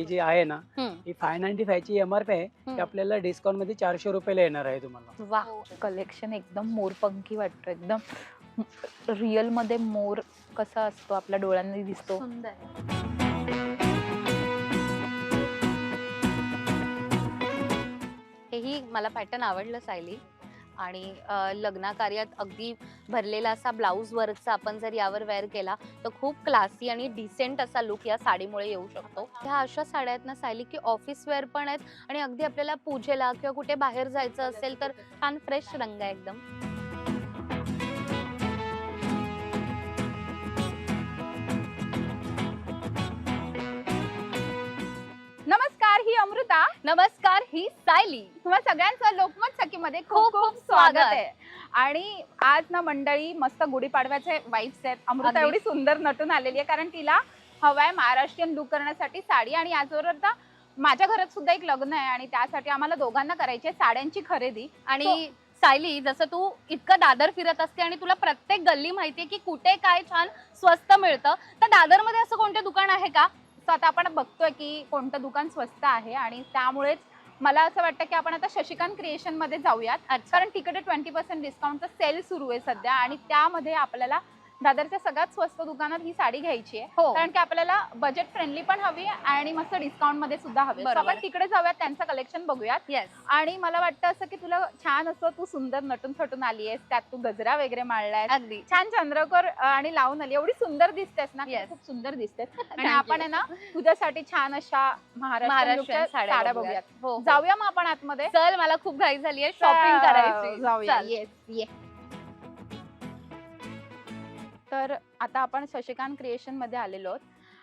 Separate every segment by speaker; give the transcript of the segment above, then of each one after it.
Speaker 1: ही जी आहे ना. ही फाय नाईन्टी फायची एम आर पी आहे ती. आपल्याला डिस्काउंटमध्ये चारशे रुपयाला येणार आहे तुम्हाला.
Speaker 2: वा.
Speaker 3: कलेक्शन एकदम मोरपंखी वाटतं एकदम रिअलमध्ये मोर कसा असतो आपल्या डोळ्यांनी दिसतो.
Speaker 2: सुंदर. हेही मला पॅटर्न आवडलं सायली. आणि लग्नाकार्यात अगदी भरलेला असा ब्लाऊज वर्कचा आपण जर यावर वेअर केला तर खूप क्लासी आणि डिसेंट असा लुक या साडीमुळे येऊ शकतो. ह्या अशा साड्या आहेत ना सायली की ऑफिस वेअर पण आहेत आणि अगदी आपल्याला पूजेला किंवा कुठे बाहेर जायचं असेल तर छान फ्रेश रंग आहे एकदम.
Speaker 3: नमस्कार ही अमृता.
Speaker 2: नमस्कार. ही सायली.
Speaker 3: तुम्हा सगळ्यांचं लोकमत सखीमध्ये खूप
Speaker 2: खूप
Speaker 3: स्वागत. आहे. आणि आज ना मंडळी मस्त गुढीपाडव्याचे वाईब्स आहेत. अमृता
Speaker 2: अगदी.
Speaker 3: एवढी सुंदर नटून आलेली आहे कारण तिला हवाय महाराष्ट्रीयन लुक करण्यासाठी साडी आणि याचबरोबर आता माझ्या घरात सुद्धा एक लग्न आहे आणि त्यासाठी आम्हाला दोघांना करायची आहे साड्यांची खरेदी.
Speaker 2: आणि सायली जसं तू इतकं दादर फिरत असते आणि तुला प्रत्येक गल्ली माहितीये की कुठे काय छान स्वस्त मिळतं तर दादरमध्ये असं कोणतं दुकान आहे का?
Speaker 3: सो आता आपण बघतोय की कोणतं दुकान स्वस्त आहे आणि त्यामुळेच मला असं वाटतं की आपण आता शशिकांत क्रिएशनमध्ये जाऊयात. कारण तिकडे ट्वेंटी पर्सेंट डिस्काउंटचा सेल सुरू आहे सध्या आणि त्यामध्ये आपल्याला दादरच्या सगळ्यात स्वस्त दुकानात ही साडी घ्यायची आहे.
Speaker 2: हो.
Speaker 3: कारण की आपल्याला बजेट फ्रेंडली पण हवी आहे आणि मस्त डिस्काउंटमध्ये सुद्धा हवी. आहे. So
Speaker 2: बरोबर.
Speaker 3: आपण तिकडे जाऊयात त्यांचं कलेक्शन बघूयात.
Speaker 2: येस
Speaker 3: आणि मला वाटतं असं की तुला छान असं तू सुंदर नटून थटून आली आहेस त्यात तू गजरा वगैरे माळलाय
Speaker 2: अगदी.
Speaker 3: छान चंद्रकोर अं, आणि लावून आली. एवढी सुंदर दिसतेस ना
Speaker 2: Yes.
Speaker 3: खूप सुंदर दिसतेस. आणि आपण. आहे ना तुझ्यासाठी छान अशा महाराष्ट्र
Speaker 2: महाराष्ट्रीयन साड्या
Speaker 3: साड्या
Speaker 2: बघूयात.
Speaker 3: बघूयात.
Speaker 2: हो हो.
Speaker 3: जाऊया मग आपण आतमध्ये.
Speaker 2: चल मला खूप घाई झाली आहे. शॉपिंग करायची.
Speaker 3: जाऊया.
Speaker 2: चल.
Speaker 3: येस ये तर आता आपण शशिकांत क्रिएशनमध्ये आलेलो आहोत.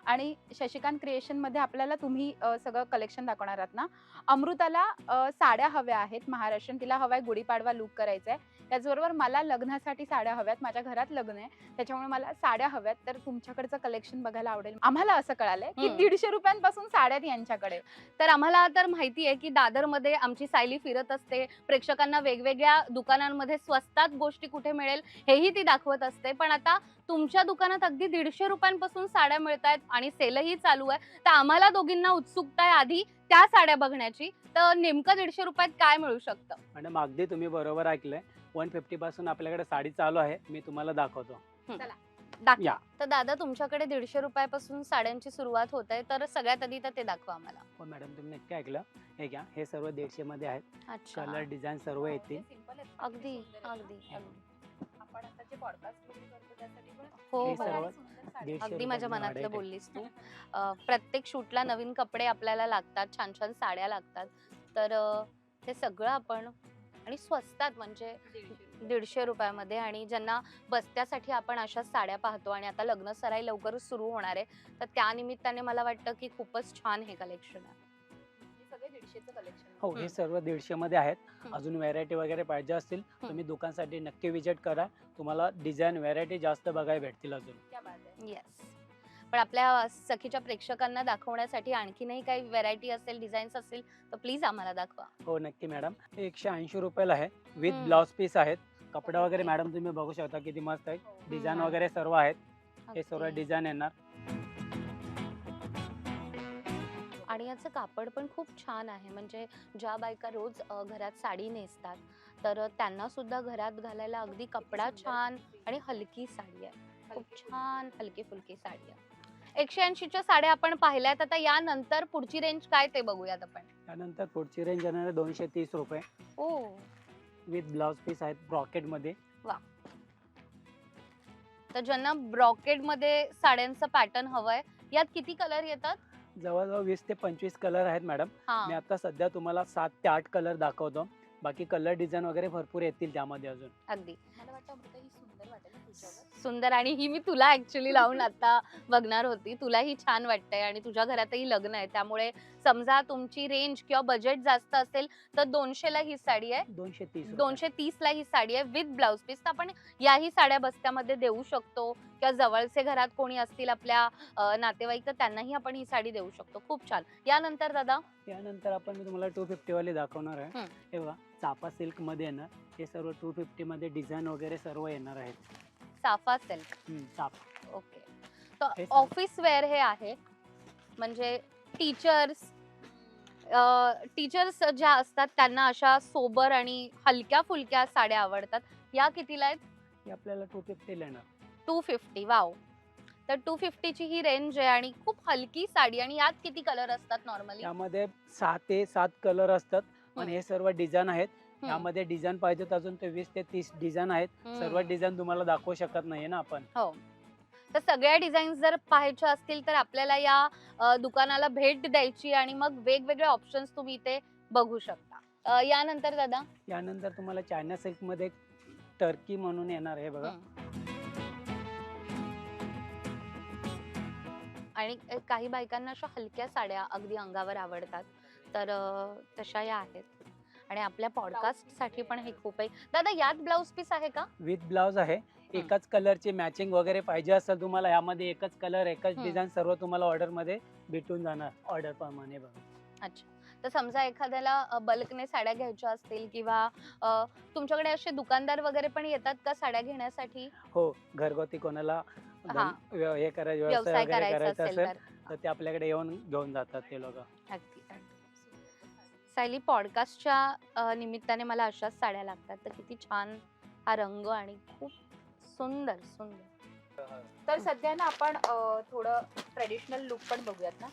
Speaker 3: आणि शशिकांत क्रिएशनमध्ये आपल्याला तुम्ही सगळं कलेक्शन दाखवणार आहात ना. अमृताला साड्या हव्या आहेत महाराष्ट्रीयन तिला हवाय गुढीपाडवा लुक करायचा आहे त्याचबरोबर मला लग्नासाठी साड्या हव्यात माझ्या घरात लग्न आहे. त्याच्यामुळे मला साड्या हव्यात तर तुमच्याकडचं कलेक्शन बघायला आवडेल. आम्हाला असं कळालंय की. दीडशे रुपयांपासून साड्या आहेत यांच्याकडे.
Speaker 2: तर आम्हाला तर माहिती आहे की दादरमध्ये आमची सायली फिरत असते. प्रेक्षकांना वेगवेगळ्या दुकानांमध्ये स्वस्तात गोष्टी कुठे मिळेल हेही ती दाखवत असते. पण आता तुमच्या दुकानात अगदी दीडशे रुपयांपासून साड्या मिळत आहेत आणि सेलही चालू आहे. तर आम्हाला दोघींना उत्सुकता आहे आधी त्या साड्या बघण्याची. तर नेमकं दीडशे रुपयात काय मिळू शकतं?
Speaker 1: मॅडम अगदी तुम्ही बरोबर ऐकलंय. वन फिफ्टी पासून आपल्याकडे साडी चालू आहे. मी तुम्हाला दाखवतो.
Speaker 2: दाखवा.
Speaker 1: या.
Speaker 2: तर दादा तुमच्याकडे दीडशे रुपयापासून साड्यांची सुरुवात होत आहे. तर सगळ्यात आधी तर ते दाखवा आम्हाला.
Speaker 1: हो मॅडम तुम्ही नक्की ऐकलं. हे घ्या. हे सर्व दीडशे मध्ये आहेत.
Speaker 2: अच्छा.
Speaker 1: कलर डिझाईन सर्व येतील.
Speaker 2: अगदी अगदी अगदी हो.
Speaker 1: हे
Speaker 2: हो
Speaker 1: सर्व
Speaker 2: अगदी माझ्या मनातलं. बोललीस तू. प्रत्येक शूटला नवीन कपडे आपल्याला लागतात छान छान साड्या लागतात. तर ते सगळं आपण आणि स्वस्तात म्हणजे दीडशे रुपयामध्ये आणि ज्यांना बस्त्यासाठी आपण अशा साड्या पाहतो आणि आता लग्न सराई लवकरच सुरू होणार आहे तर त्या निमित्ताने मला वाटतं की खूपच छान हे कलेक्शन आहे.
Speaker 1: हो. हे सर्व दीडशे मध्ये आहेत. अजून व्हरायटी वगैरे पाहिजे असतील तुम्ही दुकानसाठी नक्की विजिट करा. तुम्हाला डिझाईन व्हरायटी जास्त बघायला भेटतील अजून.
Speaker 2: येस पण आपल्या सखीच्या प्रेक्षकांना दाखवण्यासाठी आणखीनही काही व्हेरायटी असेल डिझाईन्स असतील तर प्लीज आम्हाला दाखवा.
Speaker 1: हो नक्की मॅडम हे एकशे ऐंशी रुपयाला आहे. विथ. ब्लाउज पीस आहेत. कपडा वगैरे मॅडम तुम्ही बघू शकता किती मस्त आहे डिझाईन
Speaker 2: हम्म.
Speaker 1: वगैरे सर्व आहेत. हे सर्व. डिझाईन येणार.
Speaker 2: आणि याचं कापड पण खूप छान आहे. म्हणजे ज्या बायका रोज घरात साडी नेसतात तर त्यांना सुद्धा घरात घालायला अगदी कपडा छान आणि हलकी साडी आहे. खूप छान हलकी फुलकी साडी आहे एकशे ऐंशीच्या साड्या आपण पाहिल्यात आता यानंतर पुढची रेंज काय ते बघूयात आपण.
Speaker 1: त्यानंतर पुढची रेंज येणार आहे दोनशे तीस रुपये.
Speaker 2: ओ.
Speaker 1: विथ ब्लाउज पीस आहेत ब्रॉकेटमध्ये.
Speaker 2: तर ज्यांना ब्रॉकेडमध्ये साड्यांचं पॅटर्न हवंय यात किती कलर येतात?
Speaker 1: जवळजवळ वीस ते पंचवीस कलर आहेत मॅडम मी
Speaker 2: हा
Speaker 1: आता सध्या तुम्हाला सात ते आठ कलर दाखवतो. बाकी कलर डिझाईन वगैरे भरपूर येतील त्यामध्ये अजून.
Speaker 2: अगदी. सुंदर आणि ही मी तुला ऍक्च्युली लावून आता बघणार होती. तुलाही छान वाटतंय आणि तुझ्या घरातही लग्न आहे. त्यामुळे समजा तुमची रेंज किंवा बजेट जास्त असेल तर दोनशे ला ही साडी आहे.
Speaker 1: दोनशे तीस.
Speaker 2: दोनशे तीस ला ही साडी आहे विथ ब्लाउज पीस तर आपण याही साड्या बस्त्यामध्ये देऊ शकतो किंवा जवळचे घरात कोणी असतील आपल्या नातेवाईक तर त्यांनाही आपण ही साडी देऊ शकतो. खूप छान. यानंतर दादा?
Speaker 1: यानंतर आपण मी तुम्हाला टू फिफ्टी वाली दाखवणार आहे. हे. बघा चापा सिल्कमध्ये येणार हे सर्व टू फिफ्टी मध्ये डिझाईन वगैरे सर्व येणार आहेत.
Speaker 2: साफा सिल्क. ओके. तर
Speaker 1: हे
Speaker 2: ऑफिस वेअर हे आहे. म्हणजे टीचर्स टीचर्स ज्या असतात त्यांना अशा सोबर आणि हलक्या फुलक्या साड्या आवडतात. या कितीला आहेत?
Speaker 1: ही आपल्याला टू फिफ्टीला येणार.
Speaker 2: टू फिफ्टी वाव तर टू फिफ्टीची ही रेंज आहे आणि खूप हलकी साडी आणि यात किती कलर असतात नॉर्मली
Speaker 1: त्यामध्ये सहा ते सात कलर असतात. आणि हे सर्व डिझाईन आहेत. यामध्ये डिझाईन पाहिजेत अजून ते वीस ते तीस डिझाईन आहेत. सर्व डिझाईन तुम्हाला दाखवू शकत नाहीये ना आपण.
Speaker 2: हो. तर सगळ्या डिझाईन जर पाहायच्या असतील तर आपल्याला या दुकानाला भेट द्यायची आणि मग वेगवेगळे ऑप्शन्स तुम्ही इथे बघू शकता. यानंतर दादा?
Speaker 1: यानंतर तुम्हाला चायना सिल्कमध्ये टर्की म्हणून येणार आहे बघा.
Speaker 2: आणि काही बायकांना अशा हलक्या साड्या अगदी अंगावर आवडतात. तर तशा या आहेत. आणि आपल्या पॉडकास्टसाठी पण हे खूप आहे. दादा यात ब्लाउज पीस आहे का?
Speaker 1: विथ ब्लाउज आहे. एकाच कलरची मॅचिंग वगैरे पाहिजे असेल तुम्हाला यामध्ये एकच कलर एकच. डिझाईन सर्व तुम्हाला ऑर्डरमध्ये भेटून जाणार ऑर्डर प्रमाणे बघा.
Speaker 2: अच्छा. तर समजा एखाद्याला बल्कने साड्या घ्यायच्या असतील किंवा तुमच्याकडे असे दुकानदार वगैरे पण येतात का साड्या घेण्यासाठी?
Speaker 1: हो घरगुती कोणाला
Speaker 2: हा.
Speaker 1: हे करायचं
Speaker 2: व्यवसाय करायचा असेल तर.
Speaker 1: ते आपल्याकडे येऊन घेऊन जातात ते लोक.
Speaker 2: सायली पॉडकास्टच्या निमित्ताने मला अशाच साड्या लागतात. तर किती छान हा रंग आणि खूप सुंदर सुंदर.
Speaker 3: तर सध्या ना आपण थोडं ट्रेडिशनल लुक पण बघूयात ना?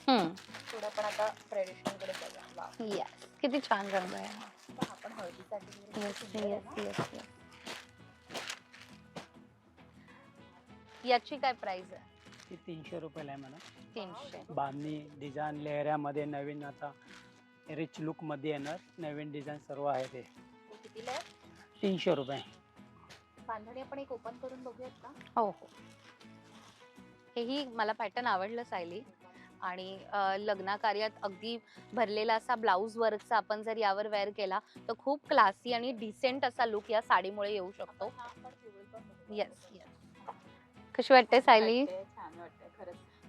Speaker 3: थोडं पण आता ट्रेडिशनलकडे बघूया वाव.
Speaker 2: येस किती छान रंग आहे हा.
Speaker 3: आपण हळदीसाठी
Speaker 2: याची काय प्राइस आहे?
Speaker 1: ती तीनशे रुपयाला आहे मला
Speaker 2: तीनशे.
Speaker 1: बांधणी डिझाईन लेहऱ्यामध्ये नवीन आता रिच लुकमध्ये येणार. नवीन डिझाईन सर्व आहे ते.
Speaker 3: हे कितीला आहे?
Speaker 1: तीनशे रुपये.
Speaker 3: बांधणी आपण एक ओपन करून बघूयात का?
Speaker 2: हो हो. हेही मला पॅटर्न आवडलं सायली. आणि अ, लग्ना कार्यात अगदी भरलेला असा ब्लाऊज वर्कचा आपण जर यावर वेअर केला तर खूप क्लासी आणि डिसेंट असा लुक या साडीमुळे येऊ शकतो.
Speaker 3: हा आपण पिवळी पण बघूया.
Speaker 2: येस येस कशी वाटते सायली?
Speaker 3: वाटते,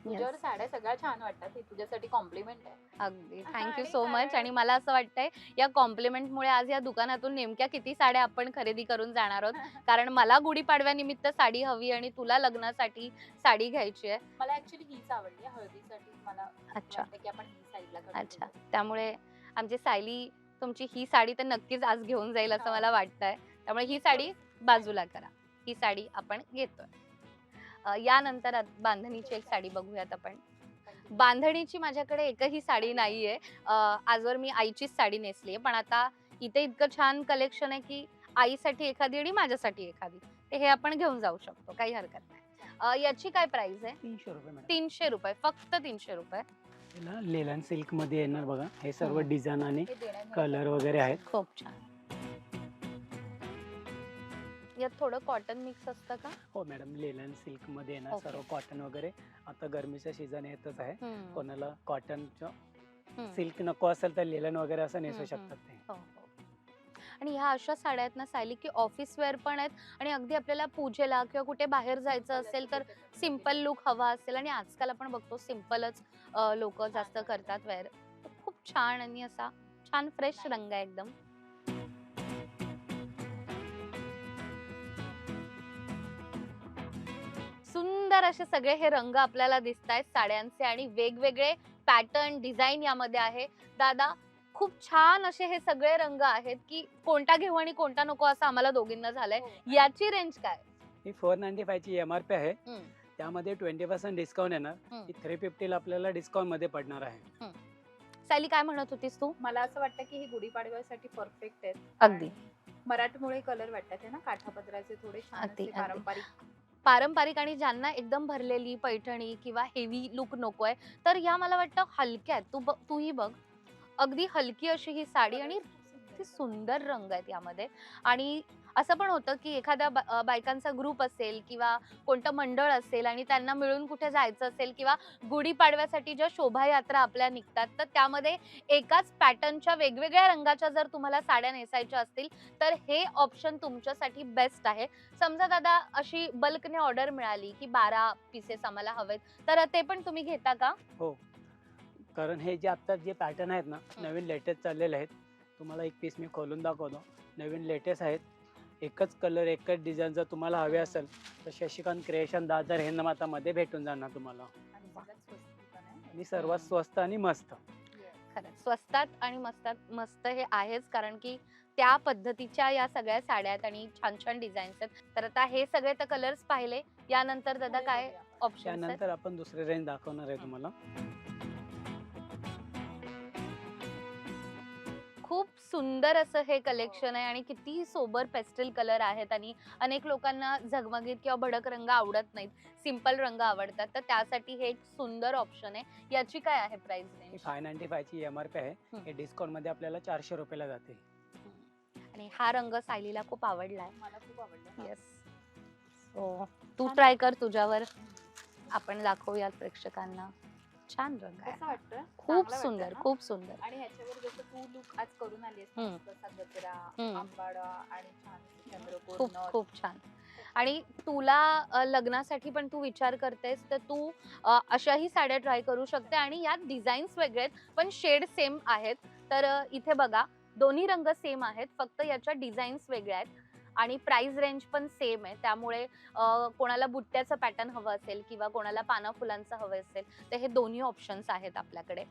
Speaker 3: तुझ्यावर साड्या सगळ्या छान वाटतात हे तुझ्यासाठी कॉम्प्लिमेंट आहे.
Speaker 2: अगदी.
Speaker 3: हा,
Speaker 2: थँक्यू सो मच आणि मला असं वाटतंय या कॉम्प्लिमेंटमुळे आज या दुकानातून नेमक्या किती साड्या आपण खरेदी करून जाणार आहोत? कारण मला गुढीपाडव्यानिमित्त साडी हवी आणि तुला लग्नासाठी साडी घ्यायची आहे.
Speaker 3: मला ऍक्च्युली हीच आवडली हळदीसाठी. मला
Speaker 2: अच्छा.
Speaker 3: की आपण ही साईडला
Speaker 2: अच्छा. त्यामुळे आमची सायली तुमची ही साडी तर नक्कीच आज घेऊन जाईल असं
Speaker 3: हा.
Speaker 2: मला वाटतंय. त्यामुळे ही. साडी बाजूला करा. ही साडी आपण घेतोय. यानंतर बांधणीची एक साडी बघूयात आपण. बांधणीची माझ्याकडे एकही साडी नाहीये. आजवर मी आईचीच साडी नेसली पण आता इथे इतकं छान कलेक्शन आहे की आईसाठी एखादी आणि माझ्यासाठी एखादी. हे आपण घेऊन जाऊ शकतो काही हरकत नाही. याची काय प्राइस आहे?
Speaker 1: तीनशे रुपये
Speaker 2: तीनशे रुपये फक्त तीनशे रुपये.
Speaker 1: लेलन सिल्कमध्ये येणार बघा. हे सर्व. डिझाईन आणि
Speaker 3: हे देण्यात
Speaker 1: कलर वगैरे आहेत.
Speaker 2: खूप छान. यात थोडं कॉटन मिक्स असतं का
Speaker 1: हो मॅडम लेलन सिल्कमध्ये येणार
Speaker 2: Okay.
Speaker 1: सर्व कॉटन वगैरे आता गरमीचं सीझन येतच आहे
Speaker 2: हम्म.
Speaker 1: कोणाला
Speaker 2: हम्म.
Speaker 1: सिल्क नको असेल तर लेलन वगैरे असं नेसू
Speaker 2: हम्म, हम्म.
Speaker 1: शकतात ते
Speaker 2: हो, हो. आणि ह्या अशा साड्या आहेत ना सायली की ऑफिस वेअर पण आहेत आणि अगदी आपल्याला पूजेला किंवा कुठे बाहेर जायचं असेल तर सिंपल लुक हवा असेल आणि आजकाल आपण बघतो सिम्पलच लोक जास्त करतात वेअर खूप छान आणि असा छान फ्रेश रंग आहे एकदम सुंदर असे सगळे हे रंग आपल्याला दिसत आहेत साड्यांचे आणि वेगवेगळे पॅटर्न डिझाईन यामध्ये आहे दादा खूप छान असे हे सगळे रंग आहेत की कोणता घेऊ आणि कोणता नको असं आम्हाला दोघींना झालंय
Speaker 3: हो.
Speaker 2: याची रेंज काय
Speaker 1: ही फोर नाईन्टी फायची एम आर पी आहे. त्यामध्ये ट्वेंटी पर्सेंट डिस्काउंट येणार. ही थ्री फिफ्टीला आपल्याला डिस्काउंटमध्ये पडणार आहे
Speaker 2: सायली काय म्हणत होतीस तू
Speaker 3: मला असं वाटतं की ही गुढीपाडव्यासाठी परफेक्ट आहेत
Speaker 2: अगदी.
Speaker 3: मराठमोळे कलर वाटतात है ना काठापदराचे थोडे छान. पारंपरिक
Speaker 2: पारंपरिक आणि ज्यांना एकदम भरलेली पैठणी किंवा हेवी लुक नकोय तर ह्या मला वाटतं हलक्या आहेत तू ब- तूही बघ. अगदी हलकी अशी ही साडी आणि किती सुंदर रंग आहेत यामध्ये. आणि असं पण होतं की बा- अं, बायकांचा ग्रुप असेल किंवा कोणतं मंडळ असेल आणि त्यांना मिळून कुठे जायचं असेल किंवा गुढीपाडव्यासाठी ज्या शोभायात्रा आपल्या निघतात तर त्यामध्ये एकाच पॅटर्नच्या वेगवेगळ्या रंगाच्या जर तुम्हाला साड्या नेसायच्या असतील तर हे ऑप्शन तुमच्यासाठी बेस्ट आहे. समजा दादा अशी बल्कने ऑर्डर मिळाली की बारा पीसेस आम्हाला हवेत तर ते पण तुम्ही घेता का?
Speaker 1: कारण हे जे आता जे पॅटर्न आहेत ना नवीन लेटेस्ट चाललेले आहेत तुम्हाला एक पीस मी खोलून दाखवतो. नवीन लेटेस्ट आहेत एकच कलर एकच डिझाईन जर तुम्हाला हवे असेल तर शशिकांत क्रिएशन दादर हे मध्ये भेटून जाणार तुम्हाला.
Speaker 3: आणि सगळ्यात स्वस्त पण आहे.
Speaker 1: आणि सर्वात स्वस्त आणि मस्त.
Speaker 2: खरंच. स्वस्तात आणि मस्तात मस्त हे आहेच कारण की त्या पद्धतीच्या या सगळ्या साड्या आहेत आणि छान छान डिझाईन्स आहेत. तर आता हे सगळे तर कलर्स पाहिले. यानंतर दादा काय ऑप्शन
Speaker 1: त्यानंतर आपण दुसरे रेंज दाखवणार आहे तुम्हाला.
Speaker 2: सुंदर असं हे कलेक्शन आहे आणि किती सोबर पेस्टल कलर आहेत आणि अनेक लोकांना झगमगीत किंवा भडक रंग आवडत नाहीत सिंपल रंग आवडतात. तर त्यासाठी हे एक सुंदर ऑप्शन आहे. याची काय आहे प्राइस
Speaker 1: ही
Speaker 2: रेंज
Speaker 1: फाय नाईन्टी फायची एम आर पी आहे. हे. डिस्काउंटमध्ये आपल्याला चारशे रुपयाला जाते.
Speaker 2: आणि हा रंग सायलीला खूप आवडलाय
Speaker 3: मला खूप आवडलं.
Speaker 2: येस सो तू. ट्राय कर तुझ्यावर. आपण दाखवूयात प्रेक्षकांना. छान रंग आहे
Speaker 3: वाटतं
Speaker 2: खूप
Speaker 3: चांगलं वाटतं
Speaker 2: सुंदर
Speaker 3: ना?
Speaker 2: खूप सुंदर
Speaker 3: आणि ह्याच्यावर जसं तू लुक आज करून आली आहेस
Speaker 2: हम्म.
Speaker 3: कसा गजरा
Speaker 2: हम्म.
Speaker 3: आंबाडा आणि छान असं चंद्रकोर
Speaker 2: खूप
Speaker 3: नथ.
Speaker 2: खूप छान आणि तुला अ, लग्नासाठी पण तू विचार करतेस तर तू अ, अशाही साड्या ट्राय करू शकते आणि यात डिझाईन्स वेगळे आहेत पण शेड सेम आहेत तर अ, इथे बघा दोन्ही रंग सेम आहेत फक्त याच्या डिझाईन्स वेगळ्या आहेत आणि प्राइस रेंज पण सेम आहे. त्यामुळे कोणाला बुट्ट्याचं पॅटर्न हवं असेल किंवा कोणाला पाना फुलांचं हवं असेल तर हे दोन्ही ऑप्शन्स आहेत आपल्याकडे.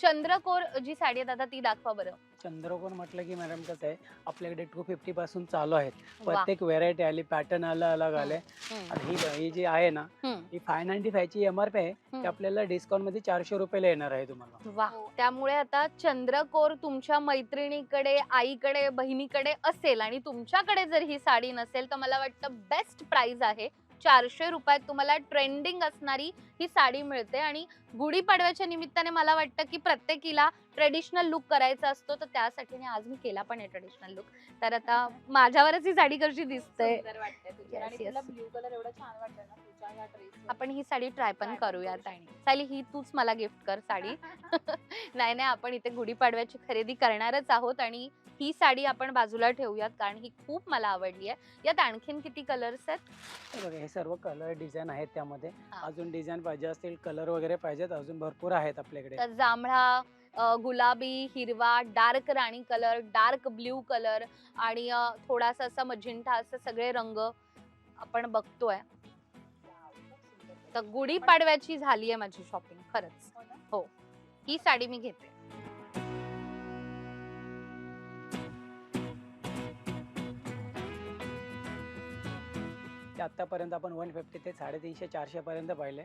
Speaker 2: चंद्रकोर जी साडी आहे दादा ती दाखवा बरं.
Speaker 1: चंद्रकोर म्हटलं की मॅडम कसं आहे आपल्याकडे टू फिफ्टी पासून चालू आहेत. प्रत्येक व्हेरायटी आली पॅटर्न अलग अलग आले. आणि ही ही जी आहे ना ही फाय नाईन्टी फायची एम आर पी आहे ती. आपल्याला डिस्काउंटमध्ये चारशे रुपयाला येणार आहे तुम्हाला.
Speaker 2: वा. त्यामुळे आता चंद्रकोर तुमच्या मैत्रिणीकडे आईकडे बहिणीकडे असेल आणि तुमच्याकडे जर ही साडी नसेल तर मला वाटतं बेस्ट प्राइस आहे. चारशे रुपयात तुम्हाला ट्रेंडिंग असणारी ही साडी मिळते. आणि गुढीपाडव्याच्या निमित्ताने मला वाटतं की प्रत्येकीला ट्रेडिशनल लुक करायचा असतो. तर त्यासाठी आज मी केला पण आहे ट्रेडिशनल लुक तर आता माझ्यावरच ही साडी कशी दिसते? आपण ही साडी ट्राय पण करूयात
Speaker 3: करू
Speaker 2: आणि ही तूच मला गिफ्ट कर साडी. नाही नाही आपण इथे गुढीपाडव्याची खरेदी करणारच आहोत. आणि ही साडी आपण बाजूला ठेवूयात कारण ही खूप मला आवडली आहे. यात आणखीन किती कलर्स आहेत?
Speaker 1: हे बघा हे सर्व कलर डिझाईन आहेत त्यामध्ये. अजून डिझाईन पाहिजे असतील कलर वगैरे पाहिजेत अजून भरपूर आहेत आपल्याकडे.
Speaker 2: तर जांभळा गुलाबी हिरवा डार्क राणी कलर डार्क ब्ल्यू कलर आणि थोडासा असा मजिंठा असं सगळे रंग आपण बघतोय. तर गुढीपाडव्याची झाली आहे माझी शॉपिंग खरंच. हो. ही साडी मी घेते.
Speaker 1: ते आतापर्यंत आपण वन फिफ्टी ते साडेतीनशे चारशे पर्यंत पाहिले.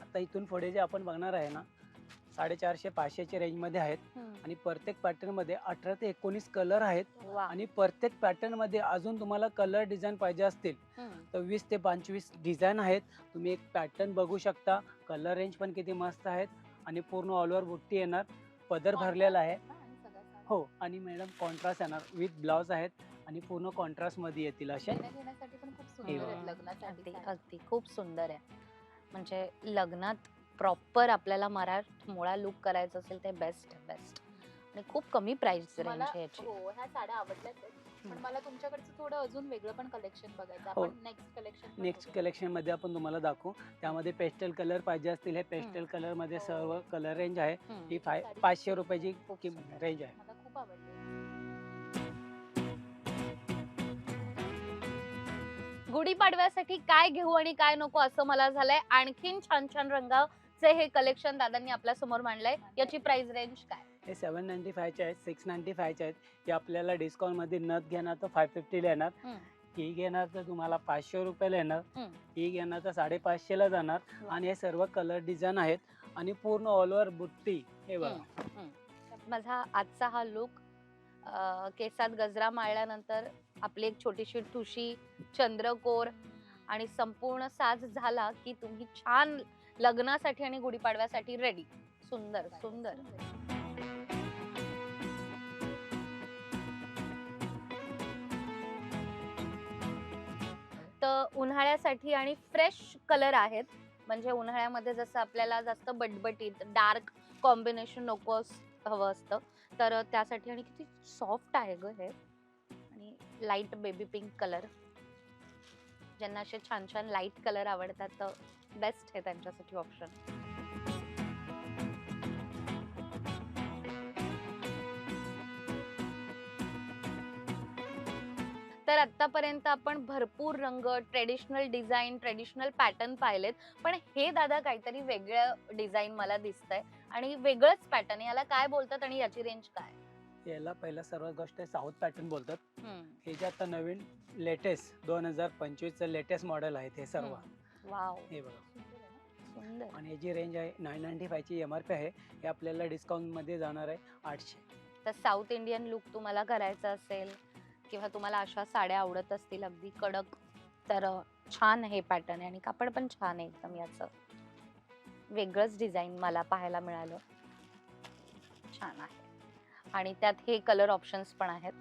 Speaker 1: आता इथून पुढे जे आपण बघणार आहे ना साडेचारशे पाचशेच्या रेंजमध्ये आहेत. आणि प्रत्येक पॅटर्नमध्ये अठरा ते एकोणीस कलर आहेत. आणि प्रत्येक पॅटर्नमध्ये अजून तुम्हाला कलर डिझाईन पाहिजे असतील. तर वीस ते पंचवीस डिझाईन आहेत. तुम्ही एक पॅटर्न बघू शकता. कलर रेंज पण किती मस्त आहेत. आणि पूर्ण ऑल ओव्हर बुट्टी येणार. पदर भरलेला आहे. हो आणि मॅडम कॉन्ट्रास्ट येणार. विथ ब्लाउज आहेत. आणि पूर्ण कॉन्ट्रास्टमध्ये येतील असे.
Speaker 3: सुंदर आहेत. लग्नासाठी
Speaker 2: अगदी. अगदी खूप सुंदर आहे म्हणजे लग्नात प्रॉपर आपल्याला मराठमोळा लुक करायचा असेल ते बेस्ट बेस्ट आणि खूप कमी प्राइस रेंज
Speaker 3: मला
Speaker 2: आहे याची
Speaker 3: हो ह्या साड्या आवडल्याच आहेत पण
Speaker 2: हम्म.
Speaker 3: मला तुमच्याकडचं थोडं अजून वेगळं पण कलेक्शन बघायचं
Speaker 1: हो.
Speaker 3: आपण नेक्स्ट कलेक्शन
Speaker 1: नेक्स्ट कलेक्शनमध्ये आपण तुम्हाला दाखवू त्यामध्ये पेस्टल कलर पाहिजे असतील हे पेस्टल
Speaker 3: कलरमध्ये.
Speaker 1: सर्व कलर रेंज आहे
Speaker 2: हम्म.
Speaker 1: ही फाय पाचशे रुपयाची
Speaker 2: खूप
Speaker 1: किम-
Speaker 2: सुंदर.
Speaker 1: रेंज आहे
Speaker 3: मला खूप आवडली
Speaker 2: गुढीपाडव्यासाठी काय घेऊ आणि काय नको असं मला झालंय. आणखीन छान छान रंगाचे हे कलेक्शन दादांनी आपल्यासमोर मांडलंय. याची प्राइस रेंज काय?
Speaker 1: हे सेवन नाईन्टी फायचे आहेत सिक्स नाईन्टी फायचे आहेत. हे आपल्याला डिस्काउंटमध्ये नथ घेणार तर फाय फिफ्टीला येणार. ही घेणार तर तुम्हाला पाचशे रुपयाला येणार. ही घेणार तर साडेपाचशेला जाणार.
Speaker 2: वा.
Speaker 1: आणि हे सर्व कलर डिझाईन आहेत. आणि पूर्ण ऑल ओव्हर बुट्टी हे बघा.
Speaker 2: माझा आजचा हा लुक केसात गजरा माळल्यानंतर आपली एक छोटीशी ठुशी चंद्रकोर आणि संपूर्ण साज झाला की तुम्ही छान लग्नासाठी आणि गुढीपाडव्यासाठी रेडी सुंदर सुंदर. तर उन्हाळ्यासाठी आणि फ्रेश कलर आहेत. म्हणजे उन्हाळ्यामध्ये जसं आपल्याला जास्त बटबटीत डार्क कॉम्बिनेशन नको अस- हवं असतं. तर त्यासाठी आणि किती सॉफ्ट आहे ग हे. आणि लाइट बेबी पिंक कलर ज्यांना असे छान छान लाइट कलर आवडतात तर बेस्ट आहे त्यांच्यासाठी ऑप्शन तर आत्तापर्यंत आतापर्यंत आपण भरपूर रंग ट्रेडिशनल डिझाईन ट्रेडिशनल पॅटर्न पाहिलेत. पण हे दादा काहीतरी वेगळं डिझाईन मला दिसतंय. आणि वेगळंच पॅटर्न याला काय बोलतात आणि याची रेंज काय?
Speaker 1: याला पहिला सर्वात गोष्ट साऊथ पॅटर्न बोलतात. हे जे आता नवीन लेटेस्ट दोन हजार पंचवीसचं लेटेस्ट मॉडेल आहे ते सर्व.
Speaker 2: वाव
Speaker 1: हे बघा.
Speaker 2: सुंदर.
Speaker 1: आणि याची रेंज आहे नाईन नाईन्टी फायची एम आर पी आहे. हे आपल्याला डिस्काउंटमध्ये जाणार आहे आठशे.
Speaker 2: तर साऊथ इंडियन लुक तुम्हाला करायचा असेल किंवा तुम्हाला अशा साड्या आवडत असतील अगदी कडक तर छान हे पॅटर्न आहे आणि कापड पण छान आहे एकदम याचं. वेगळंच डिझाईन मला पाहायला मिळालं. छान आहे. आणि त्यात हे कलर ऑप्शन्स पण आहेत.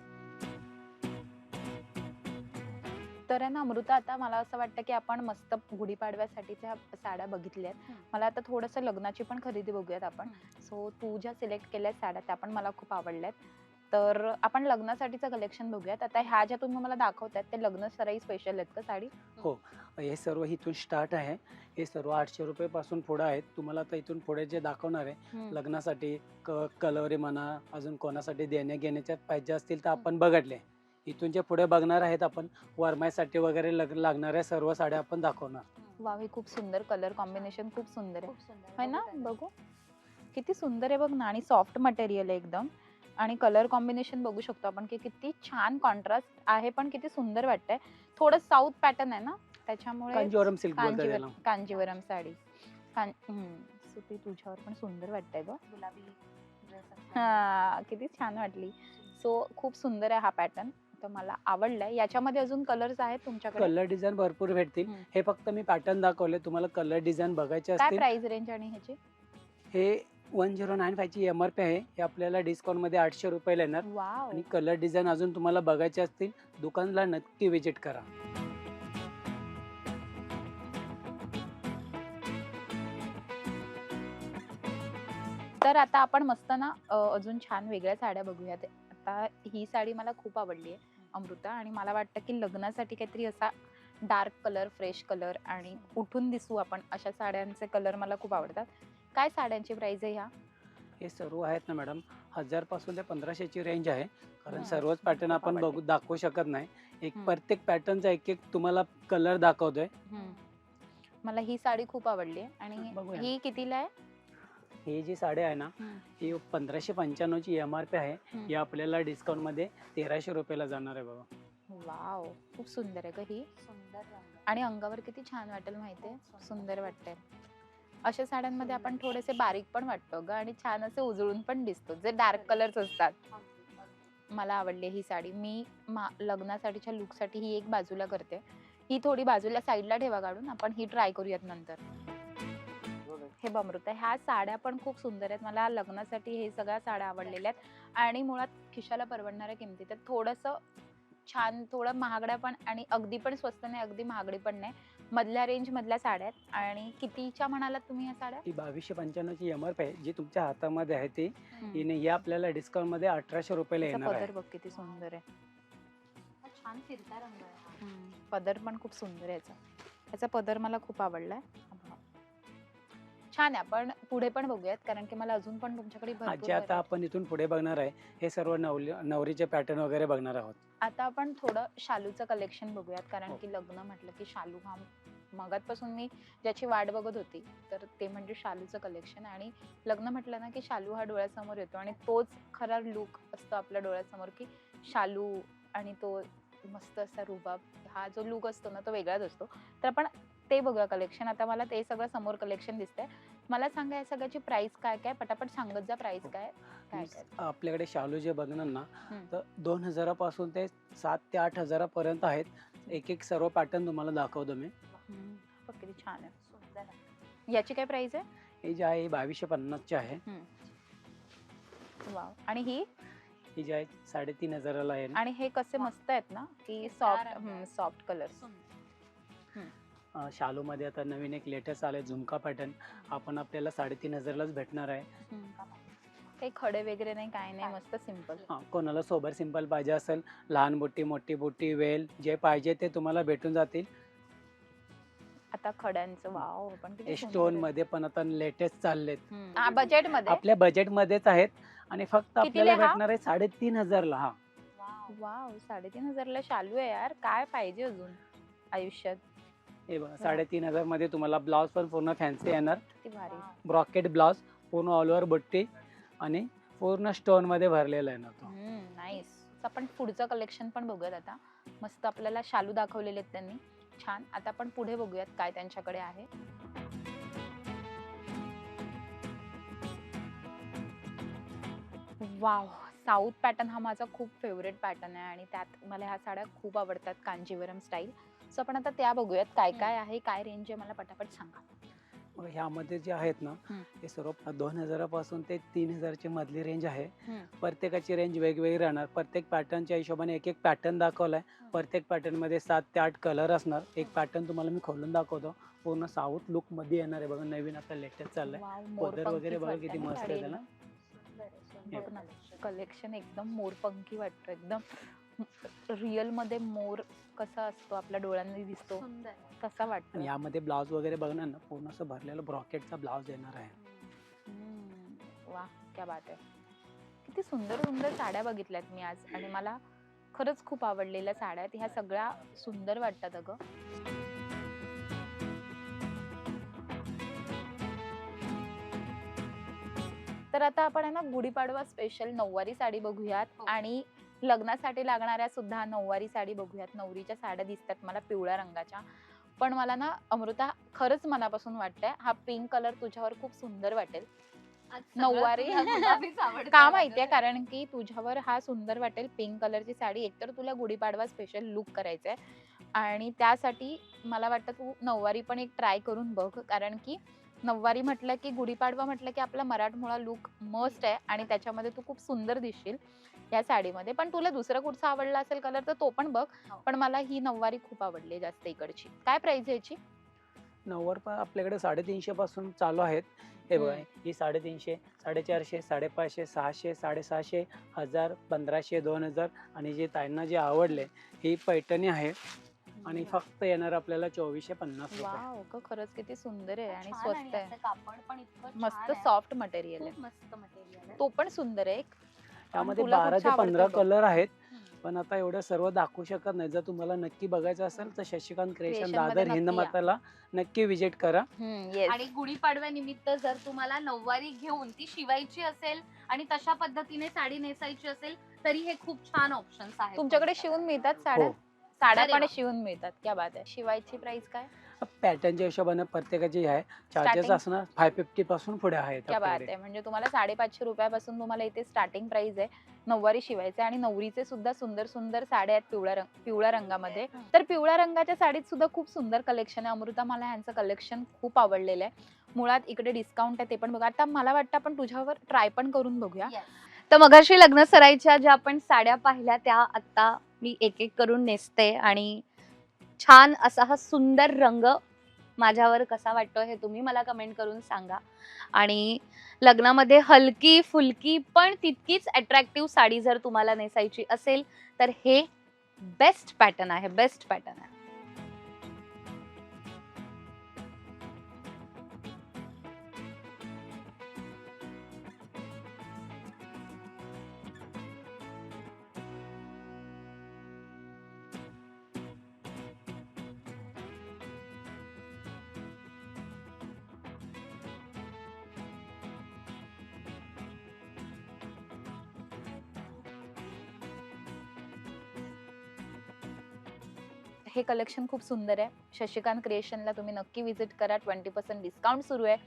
Speaker 3: तर आहे ना अमृता आता मला असं वाटतं की आपण मस्त गुढीपाडव्यासाठीच्या साड्या बघितल्या आहेत. मला आता थोडंसं लग्नाची पण खरेदी बघूयात आपण. सो तू ज्या सिलेक्ट केल्या साड्या त्या पण मला खूप आवडल्यात तर आपण लग्नासाठीचं कलेक्शन बघूयात. आता ह्या ज्या तुम्ही मला दाखवतायत ते लग्न सराई स्पेशल आहेत का साडी?
Speaker 1: हे. सर्व इथून स्टार्ट आहे. हे सर्व आठशे रुपयेपासून पुढं आहेत. तुम्हाला आता इथून पुढे जे दाखवणार आहे लग्नासाठी कलवरी म्हणा अजून कोणासाठी देण्या घेण्याच्या पाहिजे असतील तर आपण बघडले इथून जे पुढे बघणार आहेत आपण वरमाईसाठी वगैरे लग लागणाऱ्या सर्व साड्या आपण दाखवणार.
Speaker 3: वा हे खूप सुंदर कलर कॉम्बिनेशन खूप सुंदर आहे. है ना?
Speaker 2: बघू.
Speaker 3: किती सुंदर आहे बघ ना आणि सॉफ्ट मटेरियल आहे एकदम. आणि कलर कॉम्बिनेशन बघू शकतो आपण की किती छान कॉन्ट्रास्ट आहे पण किती सुंदर वाटतंय. थोडं साऊथ पॅटर्न आहे ना त्याच्यामुळे
Speaker 1: कांजीवरम सिल्क
Speaker 3: कांजीवरम साडी. कां ती तुझ्यावर पण सुंदर वाटतंय ग.
Speaker 2: गुलाबी.
Speaker 3: हा किती छान वाटली. सो खूप सुंदर आहे हा पॅटर्न तर मला आवडलाय. याच्यामध्ये अजून कलर्स आहेत तुमच्याकडे?
Speaker 1: कलर डिझाईन भरपूर भेटतील. हे फक्त मी पॅटर्न दाखवले तुम्हाला कलर डिझाईन बघायचे
Speaker 3: काय
Speaker 1: असतील.
Speaker 3: प्राइस रेंज आणि ह्याची?
Speaker 1: हे वन झिरो नाईन फायची एम आर पी आहे. हे आपल्याला डिस्काउंटमध्ये आठशे रुपयाला येणार.
Speaker 3: वाव
Speaker 1: आणि कलर डिझाईन अजून तुम्हाला बघायचे असतील दुकानला नक्की विजिट करा.
Speaker 3: तर आता आपण मस्त ना अ, अजून छान वेगळ्या साड्या बघूयात. आता ही साडी मला खूप आवडली आहे अमृता. आणि मला वाटतं की लग्नासाठी काहीतरी असा डार्क कलर फ्रेश कलर आणि उठून दिसू आपण अशा साड्यांचे कलर मला खूप आवडतात. काय साड्यांची प्राइस आहे ह्या
Speaker 1: हे सर्व आहेत ना मॅडम हजारपासून ते पंधराशेची रेंज आहे कारण. सर्वच पॅटर्न आपण बघू. दाखवू शकत नाही एक
Speaker 3: हम्म.
Speaker 1: प्रत्येक पॅटर्नचा एक एक तुम्हाला कलर दाखवतोय
Speaker 3: मला ही साडी खूप आवडली आहे आणि
Speaker 1: बघूया.
Speaker 3: ही कितीला आहे
Speaker 1: ही जी साडी आहे ना
Speaker 3: हम्म.
Speaker 1: ही पंधराशे पंच्याण्णवची एम आर पी आहे
Speaker 3: हम्म.
Speaker 1: ही आपल्याला डिस्काउंटमध्ये तेराशे रुपयाला जाणार आहे बघा
Speaker 3: वाव खूप सुंदर आहे का ही
Speaker 2: सुंदर रंग.
Speaker 3: आणि अंगावर किती छान वाटेल माहितीये
Speaker 2: खूप सुंदर.
Speaker 3: सुंदर वाटतंय अशा साड्यांमध्ये आपण थोडेसे बारीक पण वाटतो ग आणि छान असे उजळून पण दिसतो जे डार्क कलर्स असतात. मला आवडली ही साडी. मी मा- लग्नासाठीच्या लुकसाठी ही एक बाजूला करते. ही थोडी बाजूला साईडला ठेवा काढून आपण ही ट्राय करूयात नंतर. हे बमृत ह्या साड्या पण खूप सुंदर आहेत. मला लग्नासाठी हे सगळ्या साड्या आवडलेल्या आहेत. आणि मुळात खिशाला परवडणाऱ्या किमतीत थोडंसं छान थोडं महागड्या पण आणि अगदी पण स्वस्त नाही अगदी महागडी पण नाही. मधल्या रेंज मधल्या साड्या आहेत. आणि कितीच्या म्हणालात तुम्ही या साड्या?
Speaker 1: ही बावीसशे पंच्याण्णवची एम आर पी आहे. जी तुमच्या हातामध्ये आहे ती. हिने ही आपल्याला डिस्काउंटमध्ये अठराशे रुपयाला येणार आहे.
Speaker 3: पदर बघ किती सुंदर आहे.
Speaker 2: हा छान फिरता रंग आहे हा.
Speaker 3: पदर पण खूप सुंदर आहे याचा. याचा पदर मला खूप आवडलाय. छान आहे. आपण पुढे पण बघूयात कारण की मला अजून पण तुमच्याकडे भरपूर
Speaker 1: जे आता
Speaker 3: variety-
Speaker 1: आपण इथून पुढे बघणार आहे. हे सर्व नवली नवरीचे पॅटर्न वगैरे बघणार आहोत.
Speaker 3: आता आपण थोडं शालूचं कलेक्शन बघूयात कारण
Speaker 1: हो.
Speaker 3: की लग्न म्हटलं की शालू हा मगातपासून मी ज्याची वाट बघत होती तर ते म्हणजे शालूचं कलेक्शन आणि लग्न म्हटलं ना की शालू हा डोळ्यासमोर येतो आणि तोच खरा लुक असतो आपल्या डोळ्यासमोर की शालू आणि तो मस्त असा रुबाब हा जो लुक असतो ना तो वेगळाच असतो. तर आपण ते बघूया कलेक्शन आता मला ते सगळं समोर कलेक्शन दिसतंय. मला सांगा या सगळ्याची प्राइस काय काय? पटापट सांगत जा प्राइस
Speaker 1: हो.
Speaker 3: काय काय काय?
Speaker 1: आपल्याकडे शालू जे बघणार ना
Speaker 3: हम्म.
Speaker 1: तर दोन हजारापासून ते सात ते आठ हजारापर्यंत आहेत. एक एक सर्व पॅटर्न तुम्हाला दाखवतो मी.
Speaker 3: हम्म, बघ किती छान आहे.
Speaker 2: सुंदर आहे.
Speaker 3: याची काय प्राइस आहे?
Speaker 1: हे जे आहे हे बावीसशे पन्नासचे आहे.
Speaker 3: वाव. आणि ही?
Speaker 1: ही जे आहे साडेतीन हजाराला आहे
Speaker 3: आणि हे कसे. मस्त आहेत ना की सॉफ्ट. सॉफ्ट कलर
Speaker 2: सुंदर.
Speaker 1: शालूमध्ये आता नवीन एक लेटेस्ट आलं झुमका पॅटर्न. आपण आपल्याला साडेतीन हजारलाच भेटणार आहे.
Speaker 3: काही खडे वगैरे नाही काय नाही मस्त सिंपल
Speaker 1: हां कोणाला सोबर सिंपल पाहिजे असेल लहान बुट्टी मोठी बुट्टी वेल जे पाहिजे ते तुम्हाला भेटून जातील.
Speaker 3: आता खड्यांचं वाव पण किती सुंदर
Speaker 1: स्टोन
Speaker 3: आहे.
Speaker 1: मध्ये पण आता लेटेस्ट चाललेत.
Speaker 3: हम्म. हा बजेटमध्ये
Speaker 1: आपल्या बजेट मध्येच आहेत आणि फक्त
Speaker 3: कितीला
Speaker 1: आपल्याला
Speaker 3: हा?
Speaker 1: भेटणार आहे साडेतीन हजारला हा.
Speaker 2: वाव.
Speaker 3: वाव साडेतीन हजारला शालू आहे यार. काय पाहिजे अजून आयुष्यात?
Speaker 1: हे बघा साडेतीन हजारमध्ये तुम्हाला ब्लाउज पण पूर्ण फॅन्सी येणार.
Speaker 3: किती भारी.
Speaker 1: ब्रॉकेट ब्लाउज पूर्ण ऑल ओव्हर बुट्टी आणि पूर्ण स्टोनमध्ये भरलेला आहे ना तो.
Speaker 3: नाईस आपण पुढचं कलेक्शन पण बघूयात आता. मस्त आपल्याला शालू दाखवलेले आहेत त्यांनी. छान. आता आपण पुढे बघूयात काय त्यांच्याकडे आहे. वाव साऊथ पॅटर्न हा माझा खूप फेवरेट पॅटर्न आहे आणि त्यात मला ह्या साड्या खूप आवडतात कांजीवरम स्टाईल सो आपण आता त्या बघूयात काय काय आहे काय रेंज आहे मला पटापट सांगा.
Speaker 1: मग ह्यामध्ये जे आहेत ना. ते सर्व दोन हजारापासून ते तीन हजारची मधली रेंज आहे. प्रत्येकाची रेंज वेगवेगळी राहणार. प्रत्येक पॅटर्नच्या हिशोबाने एक एक पॅटर्न दाखवलाय. प्रत्येक पॅटर्नमध्ये सात ते आठ कलर असणार. एक पॅटर्न तुम्हाला मी खोलून दाखवतो. पूर्ण साऊथ लुकमध्ये येणार आहे बघा नवीन आता लेटेस्ट चाललंय. पदर वगैरे बघा किती मस्त आहे. त्याला.
Speaker 3: ना. कलेक्शन एकदम मोरपंखी वाटतं एकदम. रिअलमध्ये मोर कसा असतो आपल्या डोळ्यांनी दिसतो तसा वाटतो?
Speaker 1: आणि यामध्ये ब्लाऊज वगैरे बघणार ना पूर्ण असं भरलेलं ब्रॉकेटचा ब्लाऊज येणार आहे.
Speaker 3: वा क्या बात आहे. किती सुंदर सुंदर साड्या बघितल्यात मी आज. आणि मला खरंच खूप आवडलेल्या साड्या आहेत. ह्या सगळ्या सुंदर वाटतात अगं. तर आता आपण आहे ना गुढीपाडवा स्पेशल नऊवारी साडी बघूयात.
Speaker 2: हो.
Speaker 3: आणि लग्नासाठी लागणाऱ्या सुद्धा नऊवारी साडी बघूयात. नवरीच्या साड्या दिसतात मला पिवळ्या रंगाच्या. पण मला ना अमृता खरंच मनापासून वाटतंय हा पिंक कलर तुझ्यावर खूप सुंदर वाटेल. नऊवारी का माहितीये? कारण की तुझ्यावर हा सुंदर वाटेल पिंक कलरची साडी. एकतर तुला गुढीपाडवा स्पेशल लुक करायचा आहे आणि त्यासाठी मला वाटतं तू नऊवारी पण एक ट्राय करून बघ. कारण की नऊवारी म्हटलं की गुढीपाडवा म्हटलं की आपला मराठमोळा लुक मस्ट आहे. आणि त्याच्यामध्ये तू खूप सुंदर दिसशील. या साडीमध्ये. पण तुला दुसरं कुठचा आवडला असेल कलर तर तो पण बघ.
Speaker 2: हो.
Speaker 3: पण मला ही नऊवारी खूप आवडली जास्त इकडची. काय प्राइस आहे याची?
Speaker 1: नऊवर पण आपल्याकडे साडेतीनशे पासून चालू आहेत. हे बघा. ही साडेतीनशे साडेचारशे साडेपाचशे सहाशे साडेसहाशे हजार पंधराशे दोन हजार आणि जे ताईंना जे आवडले ही पैठणी आहे आणि फक्त येणार आपल्याला चोवीसशे पन्नास
Speaker 3: वाव का खरंच किती सुंदर आहे आणि स्वस्त आहे
Speaker 2: कापड पण इतकं
Speaker 3: मस्त. सॉफ्ट मटेरियल आहे
Speaker 2: खूप मस्त मटेरियल आहे.
Speaker 3: तो पण सुंदर आहे एक.
Speaker 1: त्यामध्ये बारा ते पंधरा. कलर आहेत. पण आता एवढं सर्व दाखवू शकत नाही जर तुम्हाला नक्की बघायचं असेल तर शशिकांत क्रिएशन दादर हिंद
Speaker 3: नक्की या.
Speaker 1: माताला नक्की विजिट करा.
Speaker 2: आणि गुढीपाडव्या निमित्त जर तुम्हाला नऊवारी घेऊन ती शिवायची असेल आणि तशा पद्धतीने साडी नेसायची असेल तरी हे खूप छान ऑप्शन्स आहेत
Speaker 3: तुमच्याकडे शिवून मिळतात साड्या
Speaker 1: हो
Speaker 3: साड्या पण. शिवून मिळतात क्या बात आहे शिवायची प्राइस काय
Speaker 1: पॅटर्नच्या हिशोबाने प्रत्येकाची आहे चार्जेस
Speaker 3: Starting?
Speaker 1: असणार फाय फिफ्टी पासून पुढे आहेत
Speaker 3: क्या बात
Speaker 1: आपल्याकडे.
Speaker 3: आहे. म्हणजे तुम्हाला साडेपाचशे रुपयापासून तुम्हाला इथे स्टार्टिंग प्राइस आहे. नऊवारी शिवायचे आणि नवरीचे सुद्धा सुंदर सुंदर साड्या आहेत पिवळ्या रंग पिवळ्या रंगामध्ये. तर पिवळ्या रंगाच्या साडीत सुद्धा खूप सुंदर कलेक्शन आहे. अमृता मला ह्यांचं कलेक्शन खूप आवडलेलं आहे. मुळात इकडे डिस्काउंट आहे ते पण बघा. आता मला वाटतं आपण तुझ्यावर ट्राय पण करून बघूया.
Speaker 2: तर मगाशी लग्न सराईच्या ज्या आपण साड्या पाहिल्या त्या आता मी एक एक करून नेसते आणि छान असा हा सुंदर रंग माझ्यावर कसा वाटतो हे तुम्ही मला कमेंट करून सांगा. आणि लग्नामध्ये हलकी फुलकी पण तितकीच अट्रॅक्टिव्ह साडी जर तुम्हाला नेसायची असेल तर हे बेस्ट पॅटर्न आहे बेस्ट पॅटर्न आहे.
Speaker 3: हे कलेक्शन खूप सुंदर आहे. शशिकांत क्रिएशनला तुम्ही नक्की विजिट करा. ट्वेंटी पर्सेंट डिस्काउंट सुरू आहे.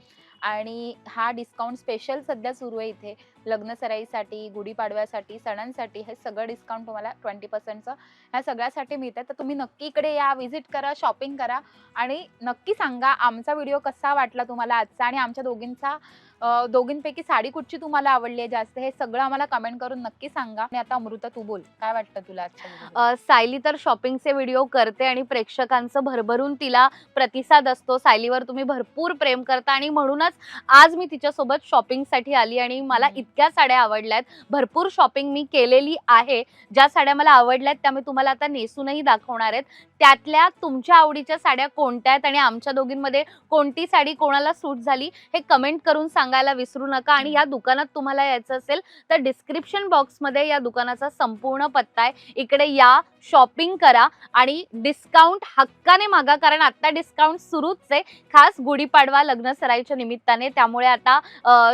Speaker 3: आणि हा डिस्काउंट स्पेशल सध्या सुरू आहे इथे. लग्न सराईसाठी गुढीपाडव्यासाठी सणांसाठी हे सगळं डिस्काउंट तुम्हाला ट्वेंटी पर्सेंटचं ह्या सगळ्यासाठी मिळतं तर तुम्ही नक्की इकडे या विजिट करा शॉपिंग करा. आणि नक्की सांगा आमचा व्हिडिओ कसा वाटला तुम्हाला आजचा आणि आमच्या दोघींचा दोघींपैकी साडी कुठची तुम्हाला आवडली आहे जास्त? हे सगळं आम्हाला कमेंट करून नक्की सांगा. आणि आता अमृता तू बोल. काय वाटतं तुला
Speaker 2: सायली तर शॉपिंगचे व्हिडिओ करते आणि प्रेक्षकांचं भरभरून तिला प्रतिसाद असतो. सायलीवर तुम्ही भरपूर प्रेम करता आणि म्हणूनच आज मी तिच्यासोबत शॉपिंगसाठी आली आणि मला. इतक्या साड्या आवडल्यात. भरपूर शॉपिंग मी केलेली आहे. ज्या साड्या मला आवडल्यात त्या मी तुम्हाला आता नेसूनही दाखवणार आहेत. त्यातल्या तुमच्या आवडीच्या साड्या कोणत्या आहेत आणि आमच्या दोघींमध्ये कोणती साडी कोणाला सूट झाली हे कमेंट करून सांगा. सांगायला विसरू नका आणि या दुकानात तुम्हाला यायचं असेल तर डिस्क्रिप्शन बॉक्समध्ये या दुकानाचा संपूर्ण पत्ता आहे. इकडे या शॉपिंग करा आणि डिस्काउंट हक्काने मागा कारण आता डिस्काउंट सुरूच आहे. खास गुढीपाडवा लग्न सराईच्या निमित्ताने. त्यामुळे आता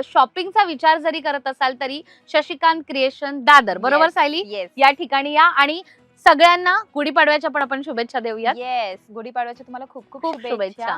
Speaker 2: शॉपिंगचा विचार जरी करत असाल तरी शशिकांत क्रिएशन दादर. बरोबर
Speaker 3: Yes,
Speaker 2: सायली? या ठिकाणी या आणि सगळ्यांना गुढीपाडव्याच्या पण आपण शुभेच्छा देऊयात.
Speaker 3: येस गुढीपाडव्याच्या तुम्हाला खूप
Speaker 2: खूप शुभेच्छा.